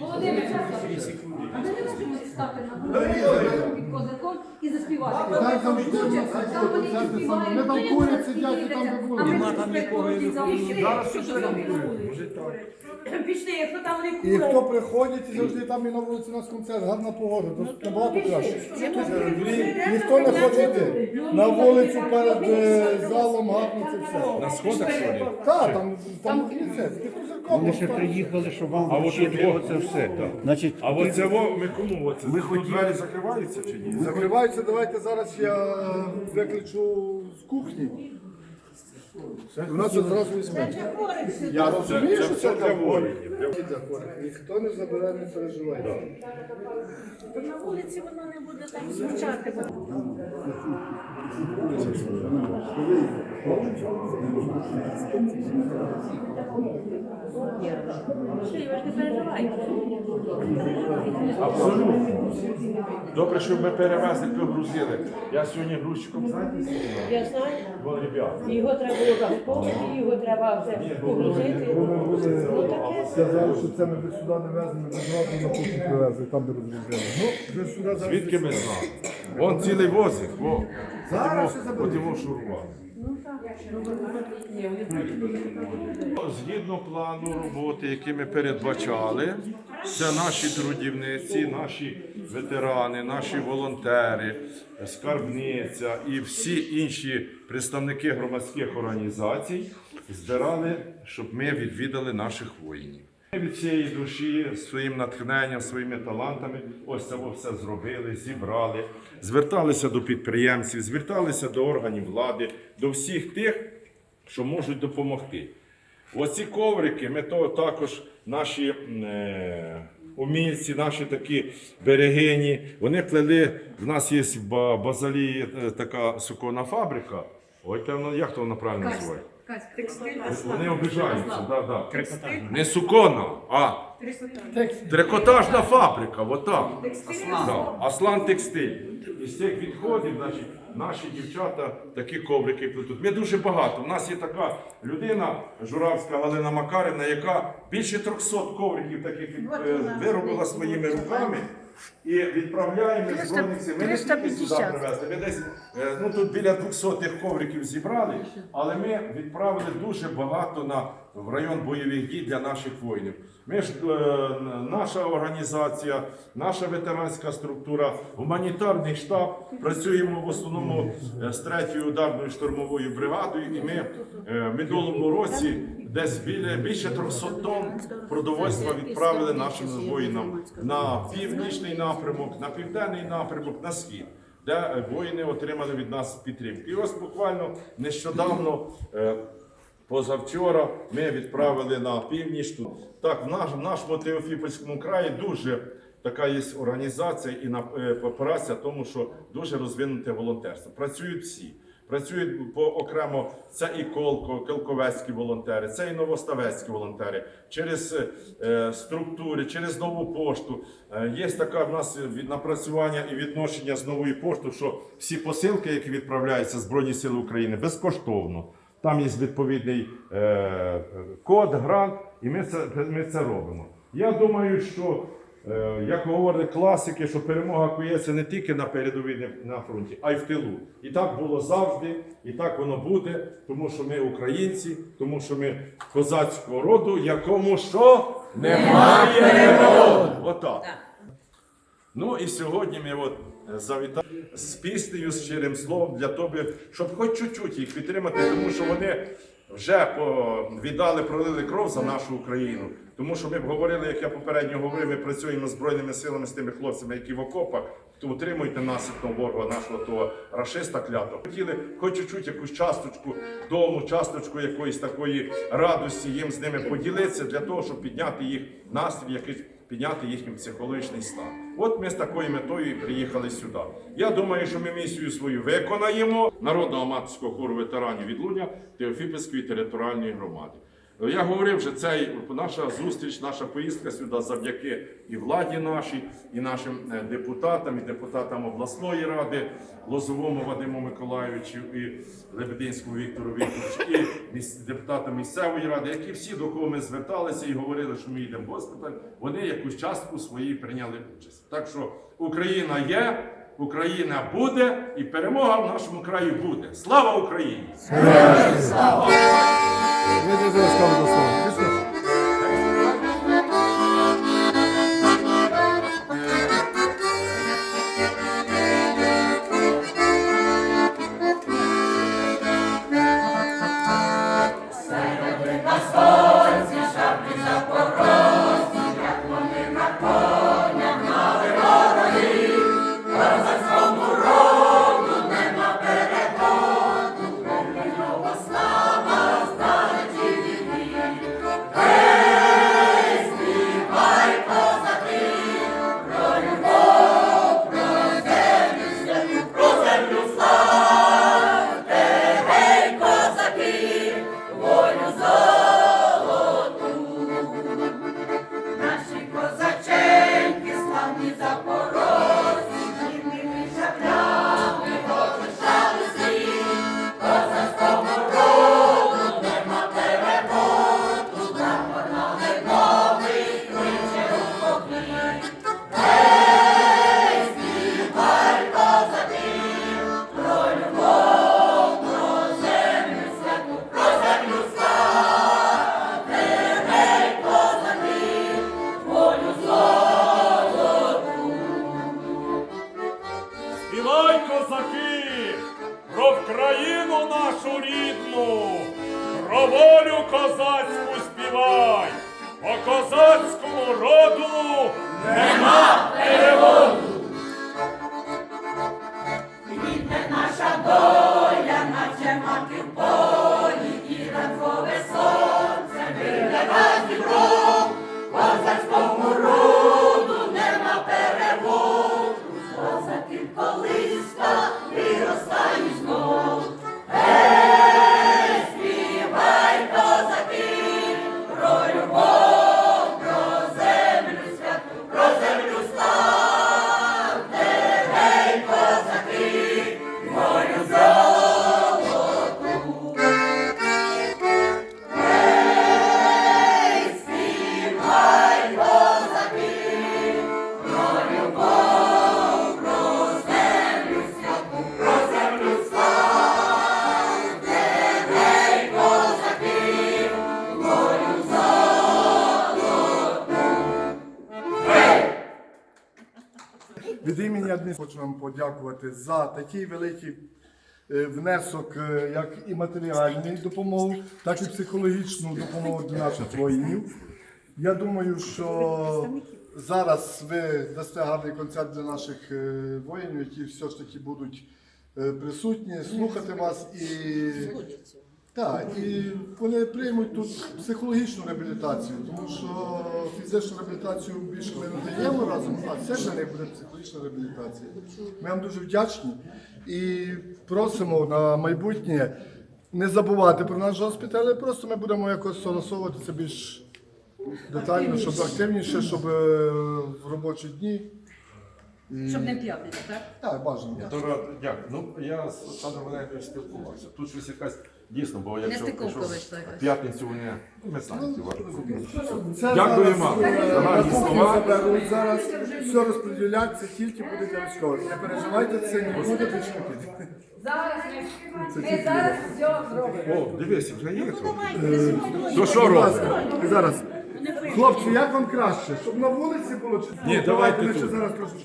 Володимир, а ми не можете стати на під козаком і заспівати. Там Дуже, там вони і співають, Ми там курять, сидять, і там не було. А ми Нема там нікого не Зараз Що все це там за Пішли, якщо там вони І хто приходить, і завжди там і на вулиці у нас концерт, гарна погода, тут набагато краще. Ні- Ніхто не хоче йти. На вулицю перед е, залом все. На сходах що ли? Так, там, там це, під. Ми ще приїхали, щоб вам А от вручити от це все. Значить, А от це во, ми кому? Оце? Ми хотіли... двері закриваються чи ні? Закриваються, давайте зараз я виключу з кухні. У нас одразу візьме. Я розумію, що це для воїнів. Для хворих. Ніхто не забирає, не переживайте. на вулиці воно не буде так звучати. Переживайте. Абсолютно. Добре, що ми перевезли, погрузили. Я сьогодні грузчиком, знаєте? Я знаю, Вон, ребята. його треба було заготовити, його треба все погрузити. Ну таке. Сказали, що це ми би сюди не везли, ми зразу на кухню привезли, там би розгрузили. Ну, вже сюди зараз. Звідки ми знаємо? Вон цілий возик, во. Зараз ще заберуть. Будемо шурувати. Згідно плану роботи, який ми передбачали, це наші трудівниці, наші ветерани, наші волонтери, скарбниця і всі інші представники громадських організацій збирали, щоб ми відвідали наших воїнів. Від цієї душі своїм натхненням, своїми талантами ось це все зробили, зібрали, зверталися до підприємців, зверталися до органів влади, до всіх тих, що можуть допомогти. Оці коврики, ми то також наші е, умільці, наші такі берегині, вони плели. В нас є в Ба- Базалії е, така суконна фабрика. Ой, певно, як то вона правильно називає? Вони обіжаються, да, да. Не суконна, а трикотажна фабрика, отак. Да. Аслан текстиль. Із цих відходів, значить, наші дівчата такі коврики плетуть. Ми дуже багато. У нас є така людина, Журавська Галина Макарівна, яка більше 300 ковриків таких від- е, виробила своїми руками. І відправляємо Збройних сил. Ми не тільки сюди привезли. Ми десь е, ну, тут біля 200 тих ковриків зібрали, але ми відправили дуже багато на, в район бойових дій для наших воїнів. Ми ж, е, наша організація, наша ветеранська структура, гуманітарний штаб працюємо в основному е, з 3-ю ударною штурмовою бригадою, і ми е, в минулому році десь біля більше 300 тонн продовольства відправили нашим воїнам на північний напрямок, на південний напрямок, на схід. Де е, воїни отримали від нас підтримку. І ось буквально нещодавно, е, позавчора, ми відправили на північ. Так, в, наш, в нашому Теофіпольському краї дуже така є організація і на- е, операція, тому що дуже розвинуте волонтерство. Працюють всі. Працюють по окремо це і Колко, Келковецькі волонтери, це і Новоставецькі волонтери, через е, структури, через нову пошту. Е, є така в нас від напрацювання і відношення з новою поштою, що всі посилки, які відправляються Збройні Сили України, безкоштовно. Там є відповідний е, код, грант, і ми це, ми це робимо. Я думаю, що Як говорять класики, що перемога кується не тільки на передовій на фронті, а й в тилу. І так було завжди, і так воно буде, тому що ми українці, тому що ми козацького роду, якому що немає роду. Отак. Ну і сьогодні ми от е, завітали з піснею, з щирим словом для того, щоб хоч чуть-чуть їх підтримати, тому що вони вже віддали, пролили кров за нашу Україну. Тому що ми б говорили, як я попередньо говорив, ми працюємо з збройними силами з тими хлопцями, які в окопах, то утримуйте насипного ворога, нашого того рашиста клятого. Хотіли хоч чуть-чуть якусь часточку дому, часточку якоїсь такої радості їм з ними поділитися для того, щоб підняти їх настрій, якийсь підняти їхній психологічний стан. От ми з такою метою і приїхали сюди. Я думаю, що ми місію свою виконаємо народного аматорського хору ветеранів відлуння Теофіпецької територіальної громади. Я говорив, що цей наша зустріч, наша поїздка сюди завдяки і владі нашій, і нашим е, депутатам, і депутатам обласної ради, Лозовому Вадиму Миколайовичу, і Лебединському Віктору Вікторовичу, і депутатам місцевої ради, які всі до кого ми зверталися і говорили, що ми йдемо в госпіталь, вони якусь частку свої прийняли участь. Так що Україна є, Україна буде, і перемога в нашому краї буде. Слава Україні! Ви не зараз кажу до слова. Імені адміністрації хочу вам подякувати за такий великий е, внесок, е, як і матеріальний допомогу, так і психологічну допомогу для наших воїнів. Я думаю, що зараз ви дасте гарний концерт для наших е, воїнів, які все ж таки будуть присутні, слухати вас і. Так, і вони приймуть тут психологічну реабілітацію, тому що фізичну реабілітацію більше ми надаємо разом, а це для них буде психологічна реабілітація. Ми вам дуже вдячні і просимо на майбутнє не забувати про наш госпіталь, але просто ми будемо якось согласовувати це більш детально, щоб активніше, щоб е, в робочі дні. Щоб не п'ятниця, так? Так, бажано. Дякую. Ну я з Олександром Валерійовичем спілкувався. Тут щось якась дійсно, бо якщо якщо в п'ятницю вони ну, ми. Це на кухні слова. заберуть зараз. Все розподіляться, тільки буде для військових. Не переживайте, це не буде більше. Зараз ми, зараз все зробимо. О, дивися, вже є тут. То що робимо? зараз. Хлопці, як вам краще? Щоб на вулиці було чи Ні, давайте ми ще зараз трошечки